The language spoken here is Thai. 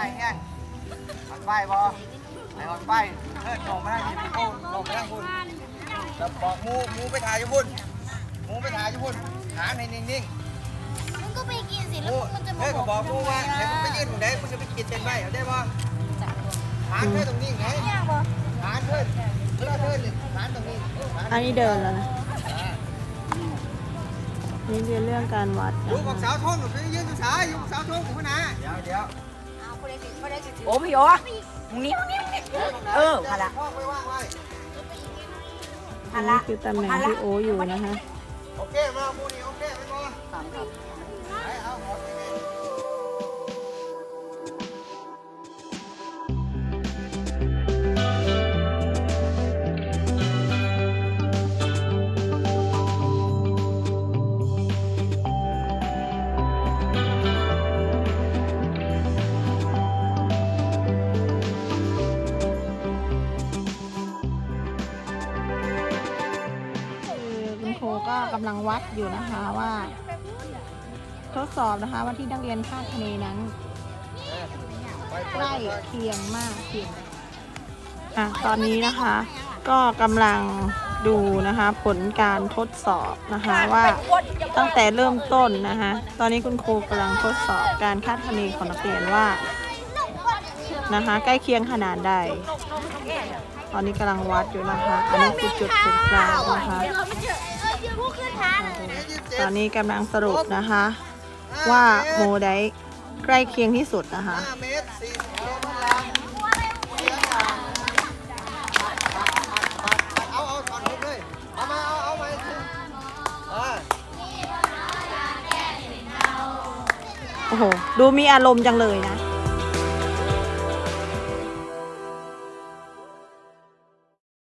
ป้ายบอไอ้หอดป้ายเทิดโงมาได้ที่พี่โก้โงมาได้คุณแล้วบอกหมูหมูไปถ่ายอยู่พุ่นหมูไปถ่ายอยู่พุ่นหางให้นิ่งมึงก็ไปกินสิๆหแล้มูวมันจะมาเฮ้ยก็บอกหมูว่าเดี๋ยวมึงไปยืนตรงไหนมึงจะไปกินเป็นใบเอาได้บ่หางเทิดตรงนี้ไงย่างบ่หางเทิดเวลาเทิดนี่หางตรงนี้หางอันนี้เดินแล้วนะ นี่เรียนเรื่องการวัดอยู่นะกับคะสาวทงหรือไปยืนอยู่สายอยู่กับสาวทงคุณนะเดี๋ยวเดี๋ยว โอ้พี่โอ้มึงนี่มึงนี่มึงนี่เออพาละพ่อไปว่างไว้อันนี้คือตำแหน่งที่โออยู่นะคะ โอเค มาหมูนี่โอเคไปบ่ไปเอาหมดไปเลยคือ ก็กำลังวัดอยู่นะคะว่า ทดสอบนะคะว่าที่นักเรียนคาดคะเนนั้นใกล้เคียงมากเคียงอะตอนนี้นะคะ ก็กำลังดูนะคะ ผลการทดสอบนะคะว่าตั้งแต่เริ่มต้นนะคะตอนนี้คุณครูกำลังทดสอบการคาดคะเนของนักเรียนว่านะคะใกล้เคียงขนาดใด ตอนนี้กำลังวัดอยู่นะคะ อันนี้คือจุดศูนย์กลางนะคะ ยวพวกขึ้นทางตอนนี้กำลังสรุปนะคะ ว่าโมได้ใกล้เคียงที่สุดนะคะห้าเมตรสี่สิบกิโลมันลังเสียงดังเอาเอาถอดหุบเลยเอามาเอาเอามาเออโอ้โห ดูมีอารมณ์จังเลยนะ